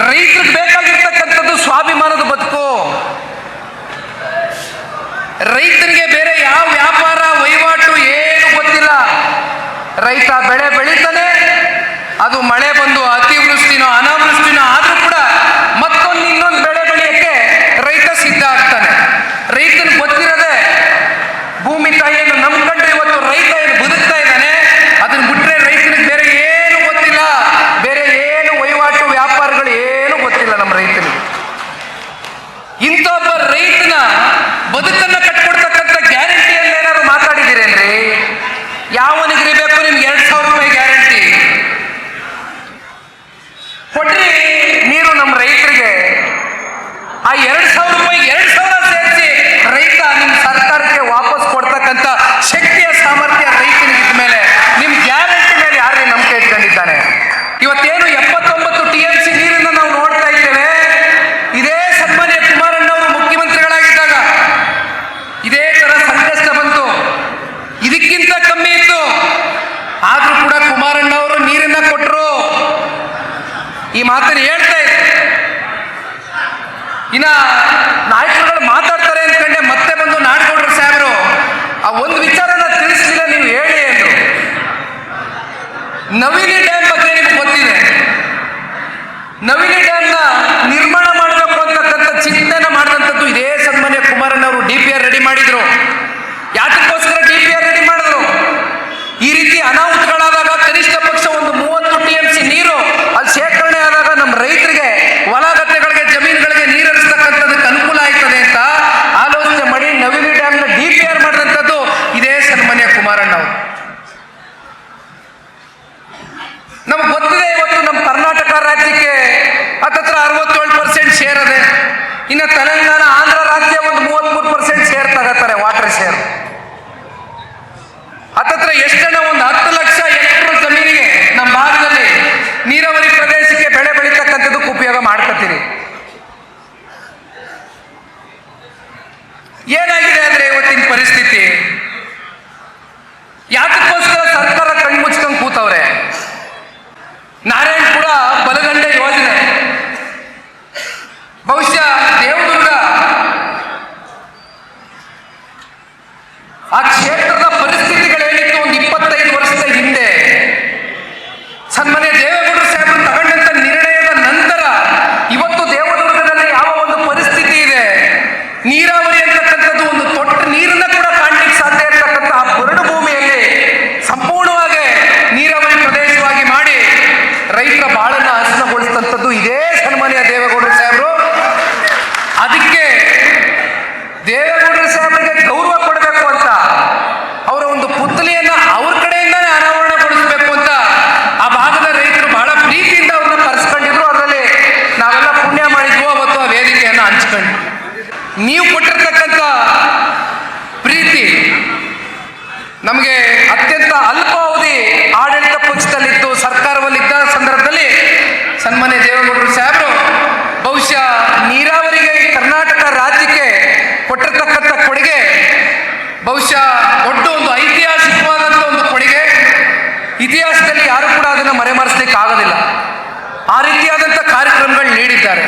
ರೈತರಿಗೆ ಬೇಕಾಗಿರ್ತಕ್ಕಂಥದ್ದು ಸ್ವಾಭಿಮಾನದ ಬದುಕು. ರೈತನಿಗೆ ಬೇರೆ ಯಾವ ವ್ಯಾಪಾರ, ವಹಿವಾಟು ಏನು ಗೊತ್ತಿಲ್ಲ. ರೈತ ಬೆಳೆ ಬೆಳೀತಾನೆ, ಅದು ಮಳೆ ಬಂದು మొదట ಮಾತನ್ನು ಹೇಳ್ತಾ ಇದ್ದೆ. ಇನ್ನ ನಾಯಕರುಗಳು ಮಾತಾಡ್ತಾರೆ ಅಂದ್ಕೊಂಡೆ ಮತ್ತೆ ಬಂದು ನಾಡಗೌಡರು ಸಾಹೇಬರು, ಆ ಒಂದು ವಿಚಾರನ ತಿಳಿಸ್ಲಿಲ್ಲ ನೀವು ಹೇಳಿ ಅಂದ್ರು. ನವಿಲಿ ಡ್ಯಾಮ್ ಬಗ್ಗೆ ನಿಮ್ಗೆ ಗೊತ್ತಿದೆ. ನವಿಲಿ ಡ್ಯಾಮ್ನ ಕುಮಾರಣ್ಣ ಅವರು ನಮ್ಗೆ ಗೊತ್ತಿದೆ ಇವತ್ತು ನಮ್ಮ ಕರ್ನಾಟಕ ರಾಜ್ಯಕ್ಕೆ ಹತ್ತತ್ರ ಅರವತ್ತೇಳು ಪರ್ಸೆಂಟ್ ಶೇರ್ ಅದೆ. ಇನ್ನು ತೆಲಂಗಾಣ ಆ ಕ್ಷೇತ್ರದ ಪರಿಸ್ಥಿತಿಗಳೇನಿತ್ತು ಒಂದು ಇಪ್ಪತ್ತೈದು ವರ್ಷದ ಹಿಂದೆ. ಸನ್ಮಾನ್ಯ ದೇವೇಗೌಡರು ಸಾಹೇಬರು ತಗೊಂಡಂತ ನಿರ್ಣಯದ ನಂತರ ಇವತ್ತು ದೇವದುರ್ಗದಲ್ಲಿ ಯಾವ ಒಂದು ಪರಿಸ್ಥಿತಿ ಇದೆ? ನೀರಾವರಿ ಅಂತಕ್ಕಂಥದ್ದು ಒಂದು ತೊಟ್ಟ ನೀರನ್ನ ಕೂಡ ಕಾಣಲಿಕ್ಕೆ ಸಾಧ್ಯ ಇರತಕ್ಕಂತಹ ಬರಡು ಭೂಮಿಯಲ್ಲಿ ಸಂಪೂರ್ಣವಾಗಿ ನೀರಾವರಿ ಪ್ರದೇಶವಾಗಿ ಮಾಡಿ ರೈತರ ಬಾಳನ್ನ ಹಸನಗೊಳಿಸಿದಂಥದ್ದು ಇದೇ ಸನ್ಮಾನ್ಯ ದೇವೇಗೌಡರು ಸಾಹೇಬರು. ಅದಕ್ಕೆ ದೇವೇಗೌಡರು ಸಾಹೇಬರಿಗೆ ನೀವು ಕೊಟ್ಟಿರ್ತಕ್ಕಂಥ ಪ್ರೀತಿ ನಮಗೆ ಅತ್ಯಂತ ಅಲ್ಪಾವಧಿ ಆಡಳಿತ ಪಕ್ಷದಲ್ಲಿತ್ತು ಸರ್ಕಾರವಲ್ಲಿದ್ದ ಸಂದರ್ಭದಲ್ಲಿ ಸನ್ಮಾನ್ಯ ದೇವೇಗೌಡರು ಸಾಹೇಬರು ಬಹುಶಃ ನೀರಾವರಿಗೆ ಕರ್ನಾಟಕ ರಾಜ್ಯಕ್ಕೆ ಕೊಟ್ಟಿರ್ತಕ್ಕಂಥ ಕೊಡುಗೆ, ಬಹುಶಃ ಒಟ್ಟು ಒಂದು ಐತಿಹಾಸಿಕವಾದಂಥ ಒಂದು ಕೊಡುಗೆ. ಇತಿಹಾಸದಲ್ಲಿ ಯಾರು ಕೂಡ ಅದನ್ನು ಮರೆಮರೆಸಲಿಕ್ಕೆ ಆಗೋದಿಲ್ಲ ಆ ರೀತಿಯಾದಂಥ ಕಾರ್ಯಕ್ರಮಗಳು ನೀಡಿದ್ದಾರೆ.